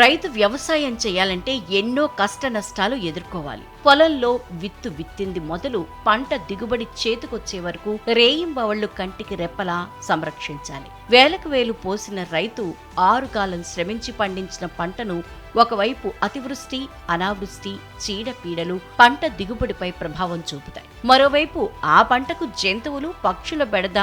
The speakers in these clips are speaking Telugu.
రైతు వ్యవసాయం చేయాలంటే ఎన్నో కష్ట నష్టాలు ఎదుర్కోవాలి. పొలంలో విత్తు విత్తింది మొదలు పంట దిగుబడి చేతికొచ్చే వరకు రేయింబవళ్ళు కంటికి రెప్పలా సంరక్షించాలి. వేలకు వేలు పోసిన రైతు ఆరుగాలం శ్రమించి పండించిన పంటను ఒకవైపు అతివృష్టి అనావృష్టి చీడపీడలు పంట దిగుబడిపై ప్రభావం చూపుతాయి. మరోవైపు ఆ పంటకు జంతువులు పక్షుల బెడద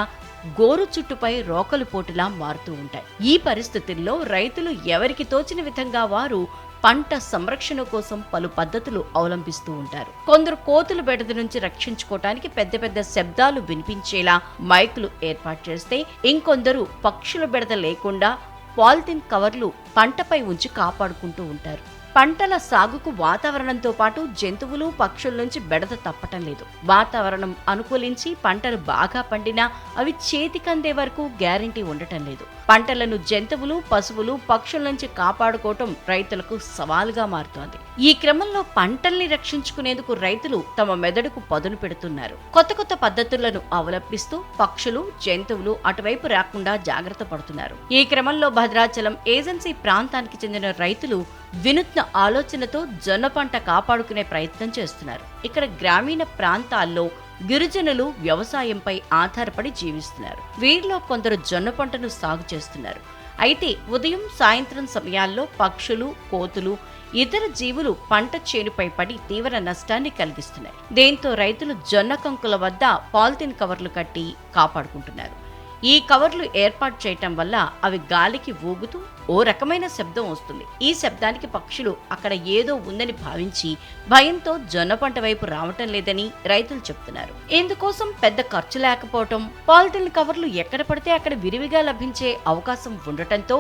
గోరు చుట్టుపై రోకలు పోటులా మారుతూ ఉంటాయి. ఈ పరిస్థితుల్లో రైతులు ఎవరికి తోచిన విధంగా వారు పంట సంరక్షణ కోసం పలు పద్ధతులు అవలంబిస్తూ ఉంటారు. కొందరు కోతుల బెడద నుంచి రక్షించుకోవటానికి పెద్ద పెద్ద శబ్దాలు వినిపించేలా మైకులు ఏర్పాటు చేస్తే ఇంకొందరు పక్షుల బెడద లేకుండా పాలిథిన్ కవర్లు పంటపై ఉంచి కాపాడుకుంటూ ఉంటారు. పంటల సాగుకు వాతావరణంతో పాటు జంతువులు పక్షుల నుంచి బెడద తప్పటం లేదు. వాతావరణం అనుకూలించి పంటలు బాగా పండినా అవి చేతికందే వరకు గ్యారంటీ ఉండటం లేదు. పంటలను జంతువులు పశువులు పక్షుల నుంచి కాపాడుకోవటం రైతులకు సవాలుగా మారుతోంది. ఈ క్రమంలో పంటల్ని రక్షించుకునేందుకు రైతులు తమ మెదడుకు పదును పెడుతున్నారు. కొత్త కొత్త పద్ధతులను అవలంబిస్తూ పక్షులు జంతువులు అటువైపు రాకుండా జాగ్రత్త పడుతున్నారు. ఈ క్రమంలో భద్రాచలం ఏజెన్సీ ప్రాంతానికి చెందిన రైతులు వినూత్న ఆలోచనతో జొన్న పంట కాపాడుకునే ప్రయత్నం చేస్తున్నారు. ఇక్కడ గ్రామీణ ప్రాంతాల్లో గిరిజనులు వ్యవసాయంపై ఆధారపడి జీవిస్తున్నారు. వీరిలో కొందరు జొన్న పంటను సాగు చేస్తున్నారు. అయితే ఉదయం సాయంత్రం సమయాల్లో పక్షులు కోతులు ఇతర జీవులు పంట చేనుపై పడి తీవ్ర నష్టాన్ని కలిగిస్తున్నాయి. దీంతో రైతులు జొన్న కంకుల వద్ద పాలిథిన్ కవర్లు కట్టి కాపాడుకుంటున్నారు. ఈ కవర్లు ఏర్పాటు చేయటం వల్ల అవి గాలికి ఊగుతూ ఓ రకమైన శబ్దం వస్తుంది. ఈ శబ్దానికి పక్షులు అక్కడ ఏదో ఉందని భావించి భయంతో జొన్న పంట వైపు రావటం లేదని రైతులు చెప్తున్నారు. ఇందుకోసం పెద్ద ఖర్చు లేకపోవటం పాలిథిన్ కవర్లు ఎక్కడ పడితే అక్కడ విరివిగా లభించే అవకాశం ఉండటంతో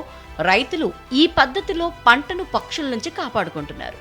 రైతులు ఈ పద్ధతిలో పంటను పక్షుల నుంచి కాపాడుకుంటున్నారు.